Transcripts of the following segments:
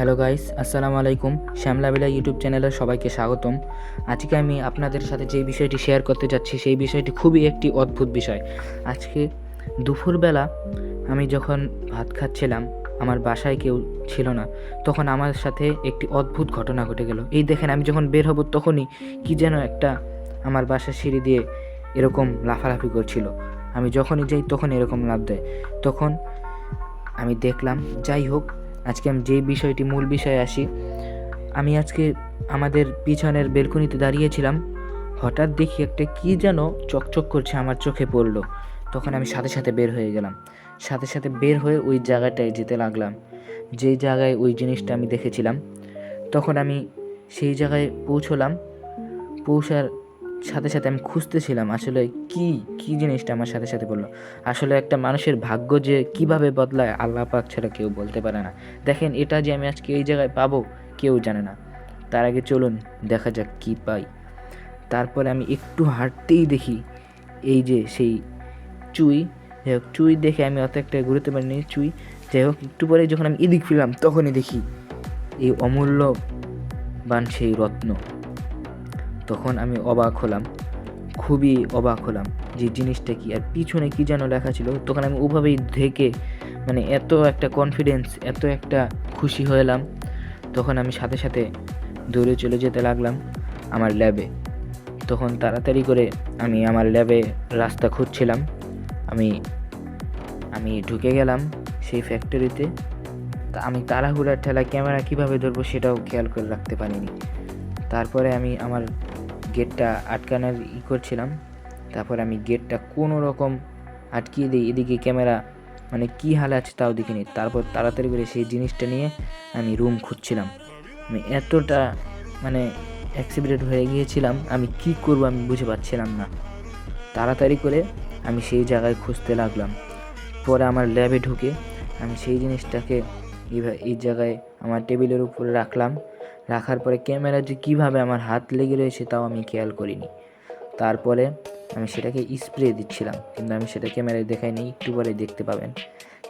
Hello guys, আসসালামু আলাইকুম। শ্যামলাবিলা YouTube চ্যানেলে সবাইকে স্বাগতম। আজকে আমি আপনাদের সাথে যে বিষয়টি শেয়ার করতে যাচ্ছি, সেই বিষয়টি খুবই একটি অদ্ভুত বিষয়। আজকে দুপুরবেলা আমি যখন ভাত খাচ্ছিলাম, আমার বাসায় কেউ ছিল না, তখন আমার সাথে একটি অদ্ভুত ঘটনা ঘটে গেল। এই দেখেন, আমি যখন বের হব তখনই কি যেন একটা আমার বাসার সিঁড়ি দিয়ে এরকম লাফালাফি করছিল। আমি যখনই যাই তখন এরকম লাভ দেয়। তখন আমি দেখলাম, যাই হোক আজকে আমি যেই বিষয়টি মূল বিষয়ে আসি, আমি আজকে আমাদের পিছনের বেলকনিতে দাঁড়িয়েছিলাম, হঠাৎ দেখি একটা কি যেন চকচক করছে আমার চোখে পড়ল। তখন আমি সাথে সাথে বের হয়ে গেলাম। সাথে সাথে বের হয়ে ওই জায়গাটায় যেতে লাগলাম। যেই জায়গায় ওই জিনিসটা আমি দেখেছিলাম, তখন আমি সেই জায়গায় পৌঁছলাম। পৌঁছার সাথে সাথে আমি খুঁজতেছিলাম আসলে কি কি জিনিসটা আমার সাথে সাথে বলল। আসলে একটা মানুষের ভাগ্য যে কীভাবে বদলায় আল্লাহ পাক ছাড়া কেউ বলতে পারে না। দেখেন, এটা যে আমি আজকে এই জায়গায় পাবো, কেউ জানে না। তার আগে চলুন, দেখা যাক কি পাই। তারপরে আমি একটু হাঁটতেই দেখি, এই যে সেই চুই। যাই হোক, চুই দেখে আমি অত একটা গুরুত্ব পারিনি চুই। যাই হোক, একটু পরে যখন আমি এদিক ফিরলাম, তখনই দেখি, এই অমূল্য বান সেই রত্ন। তখন আমি অবাক হলাম। খুবই অবাক হলাম যে জিনিসটা কি আর পিছনে কি যেন লেখা ছিল। তখন আমি ওভাবেই দেখে মানে এত একটা কনফিডেন্স এত একটা খুশি হলাম। তখন আমি সাথে সাথে দৌড়ে চলে যেতে লাগলাম আমার ল্যাবে তখন তাড়াতাড়ি করে আমি আমার ল্যাবে রাস্তা খুঁজছিলাম। আমি আমি ঢুকে গেলাম সেই ফ্যাক্টরিতে তা। আমি তাড়াহুড়ার ঠেলা ক্যামেরা কীভাবে ধরবো সেটাও খেয়াল করে রাখতে পারিনি। তারপরে আমি আমার গেটটা আটকানোর ই করছিলাম। তারপর আমি গেটটা কোনো রকম আটকিয়ে দিই, এদিকে ক্যামেরা মানে কী হালে আছে তাও দেখিনি। তারপর তাড়াতাড়ি করে সেই জিনিসটা নিয়ে আমি রুম খুঁজছিলাম। আমি এতটা মানে অ্যাক্সিবিটেড হয়ে গিয়েছিলাম, আমি কি করব আমি বুঝে পাচ্ছিলাম না। তাড়াতাড়ি করে আমি সেই জায়গায় খুঁজতে লাগলাম। পরে আমার ল্যাবে ঢুকে আমি সেই জিনিসটাকে এই জায়গায় আমার টেবিলের উপরে রাখলাম। রাখার পরে ক্যামেরা যে কীভাবে আমার হাত লেগে রয়েছে তাও আমি খেয়াল করিনি। তারপরে আমি সেটাকে স্প্রে দিচ্ছিলাম, কিন্তু আমি সেটা ক্যামেরায় দেখাইনি, একটু পরে দেখতে পাবেন।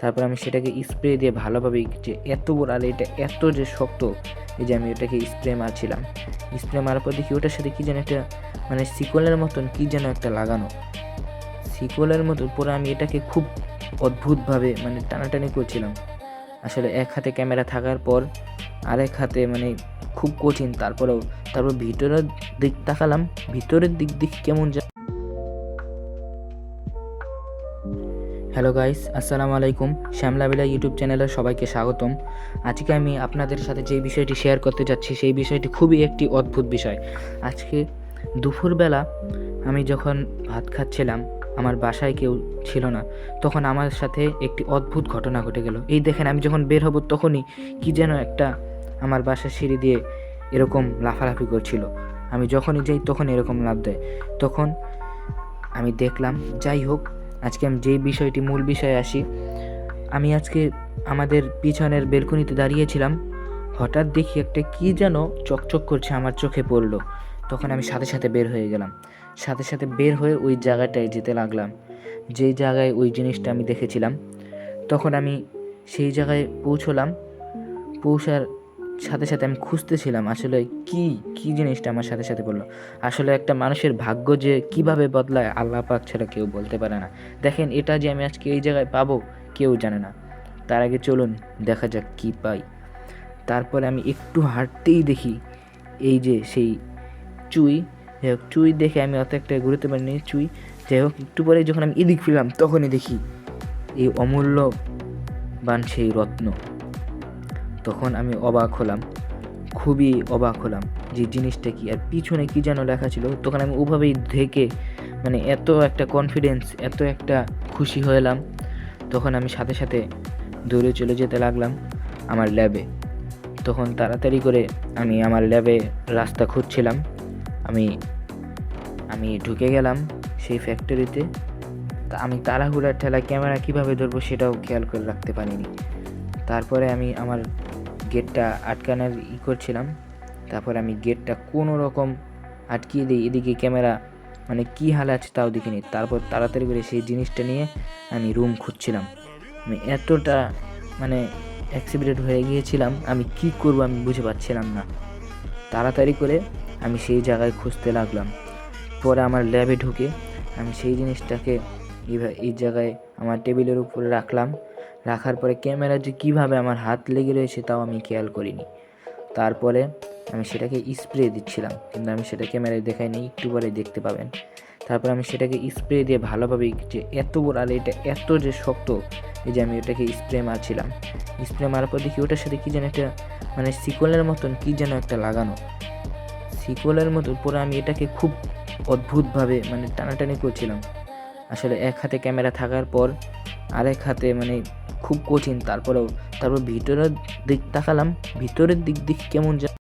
তারপর আমি সেটাকে স্প্রে দিয়ে ভালোভাবে যে এত বড় আর এটা এত যে শক্ত, এই যে আমি ওটাকে স্প্রে মারছিলাম। স্প্রে মারার পর দেখি ওটার সাথে কী যেন একটা মানে শিকলের মতন কী যেন একটা লাগানো। শিকলের মতো পরে আমি এটাকে খুব অদ্ভুতভাবে মানে টানাটানি করছিলাম। আসলে এক হাতে ক্যামেরা থাকার পর আরেক হাতে মানে খুব কঠিন। তারপরেও, তারপর ভিতরের দিক তাকালাম ভিতরের দিক দিক কেমন যা হ্যালো গাইস আসসালামু আলাইকুম। শ্যামলাবিলা ইউটিউব চ্যানেলে সবাইকে স্বাগতম। আজকে আমি আপনাদের সাথে যে বিষয়টি শেয়ার করতে যাচ্ছি, সেই বিষয়টি খুবই একটি অদ্ভুত বিষয়। আজকে দুপুরবেলা আমি যখন ভাত খাচ্ছিলাম, আমার বাসায় কেউ ছিল না, তখন আমার সাথে একটি অদ্ভুত ঘটনা ঘটে গেল। এই দেখেন, আমি যখন বের হব তখনই কি যেন একটা আমার বাসার সিঁড়ি দিয়ে এরকম লাফালাফি করছিল। আমি যখনই যাই তখন এরকম লাভ দেয়। তখন আমি দেখলাম, যাই হোক, আজকে আমি যেই বিষয়টি মূল বিষয়ে আসি, আমি আজকে আমাদের পিছনের বেলকনিতে দাঁড়িয়েছিলাম। হঠাৎ দেখি একটা কি যেন চকচক করছে আমার চোখে পড়ল। তখন আমি সাথে সাথে বের হয়ে গেলাম। সাথে সাথে বের হয়ে ওই জায়গাটায় যেতে লাগলাম। যেই জায়গায় ওই জিনিসটা আমি দেখেছিলাম, তখন আমি সেই জায়গায় পৌঁছলাম। পৌঁছার সাথে সাথে আমি খুঁজতেছিলাম আসলে কি কি জিনিসটা আমার সাথে সাথে বলল। আসলে একটা মানুষের ভাগ্য যে কীভাবে বদলায় আল্লাহ পাক ছাড়া কেউ বলতে পারে না। দেখেন এটা যে আমি আজকে এই জায়গায় পাবো, কেউ জানে না। তার আগে চলুন, দেখা যাক কি পাই। তারপরে আমি একটু হাঁটতেই দেখি এই যে সেই চুই। যাই হোক, চুই দেখে আমি অত একটা গুরুত্ব পারিনি চুই। যাই হোক, একটু পরে যখন আমি এদিক ফিরলাম, তখনই দেখি এই অমূল্য বান সেই রত্ন। তখন আমি অবাক হলাম। খুবই অবাক হলাম যে জিনিসটা কি। আর পিছনে কি যেন লেখা ছিল, তখন আমি ওভাবেই দেখে মানে এত একটা কনফিডেন্স এত একটা খুশি হলাম। তখন আমি সাথে সাথে দৌড়ে চলে যেতে লাগলাম আমার ল্যাবে তখন তাড়াতাড়ি করে আমি আমার ল্যাবে রাস্তা খুঁজছিলাম। আমি আমি ঢুকে গেলাম সেই ফ্যাক্টরিতে তা। আমি তাড়াহুড়ার ঠেলা ক্যামেরা কীভাবে ধরবো সেটাও খেয়াল করে রাখতে পারিনি। তারপরে আমি আমার গেটটা আটকানোর ই করছিলাম। তারপর আমি গেটটা কোনো রকম আটকিয়ে দিই, এদিকে ক্যামেরা মানে কী হালে আছে তাও দেখিনি। তারপর তাড়াতাড়ি করে সেই জিনিসটা নিয়ে আমি রুম খুঁজছিলাম। আমি এতটা মানে অ্যাক্সিডেন্ট হয়ে গিয়েছিলাম, আমি কি করব আমি বুঝে পাচ্ছিলাম না। তাড়াতাড়ি করে আমি সেই জায়গায় খুঁজতে লাগলাম। পরে আমার ল্যাবে ঢুকে আমি সেই জিনিসটাকে এই জায়গায় আমার টেবিলের উপরে রাখলাম। রাখার পরে ক্যামেরা যে কীভাবে আমার হাত লেগে রয়েছে তাও আমি খেয়াল করিনি। তারপরে আমি সেটাকে স্প্রে দিচ্ছিলাম, কিন্তু আমি সেটা ক্যামেরায় দেখাইনি, একটু পরে দেখতে পাবেন। তারপর আমি সেটাকে স্প্রে দিয়ে ভালোভাবে যে এত বড় আর এটা এত যে শক্ত, এই যে আমি ওটাকে স্প্রে মারছিলাম। স্প্রে মারার পর দেখি ওটার সাথে কী যেন একটা মানে শিকলের মতন কী যেন একটা লাগানো। শিকলের মতো পরে আমি এটাকে খুব অদ্ভুতভাবে মানে টানাটানি করছিলাম। আসলে এক হাতে ক্যামেরা থাকার পর আরেক হাতে মানে খুব কঠিন। তারপরেও তারপর ভিতরের দিক তাকালাম ভিতরের দিক দিক কেমন যেন।